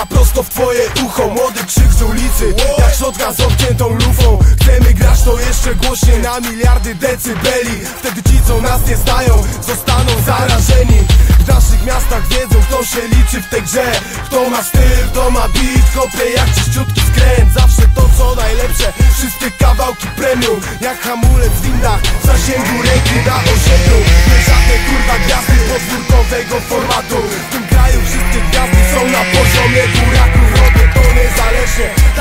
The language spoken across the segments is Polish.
Kula prosto w twoje ucho Młody krzyk z ulicy. Jak shotgun z odciętą lufą. Chcemy grać to jeszcze głośniej Na miliardy decybeli. Wtedy ci co nas nie znają Zostaną zarażeni. W naszych miastach wiedzą kto się liczy w tej grze. Kto ma styl, kto ma beat Kopie jak czyściutki skręt. Zawsze to co najlepsze. Wszystkie kawałki premium Jak hamulec w windach. W zasięgu ręki na osiedlu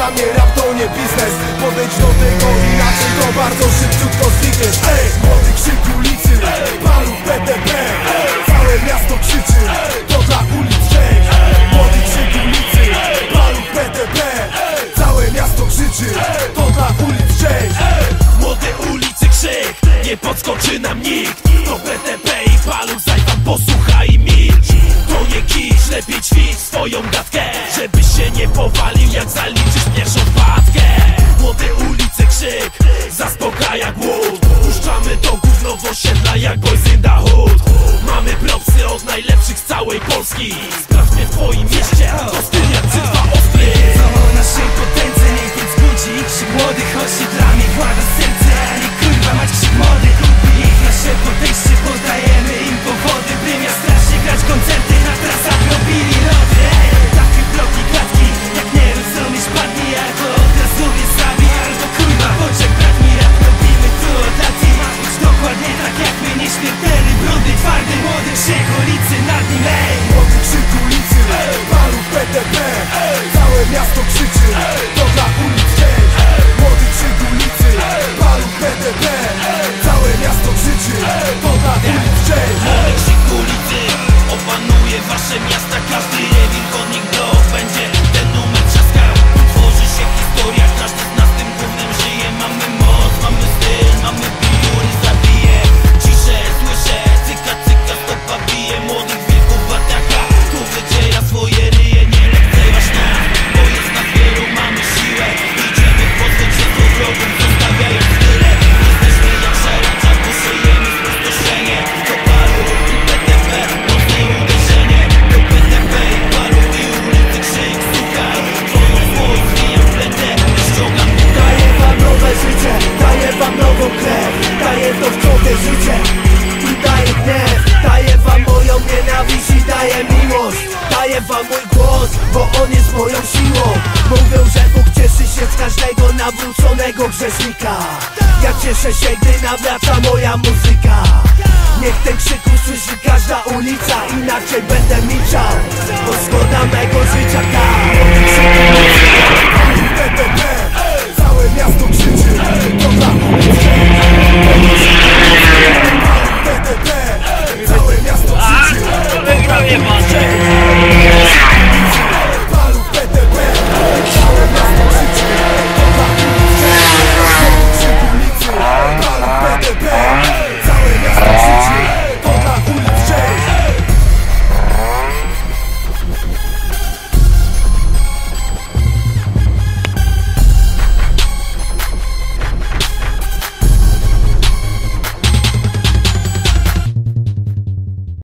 Dla mnie rap to nie biznes. Podejdź do tego inaczej To bardzo szybciutko znikniesz. Ej, młody krzyk ulicy Palu PTP Całe miasto krzyczy To dla ulic cześć Młody krzyk ulicy Palu PTP Całe miasto krzyczy To dla ulic cześć Młode ulicy krzyk, nie podskoczy nam nikt. To PTP i paluch, zaj tam posłuchaj milcz To nie kisz, lepiej ćwicz swoją gadkę Żebyś się nie powalił jak zaliczysz pierwszą wpadkę. Młode ulicy krzyk, zaspokaja głód. Puszczamy to gówno w osiedla jak boys in the hood. Mamy propsy od najlepszych z całej Polski. Sprawdźmy w twoim mieście, to styl jak cytwa ostry Całą naszej potędze niech więc budzi młodych życie daję gniew Daję wam moją nienawiść i daję miłość. Daję wam mój głos Bo on jest moją siłą. Mówią, że Bóg cieszy się z każdego nawróconego grzesznika. Ja cieszę się, gdy nawraca moja muzyka. Niech ten krzyk usłyszy każda ulica Inaczej będę milczał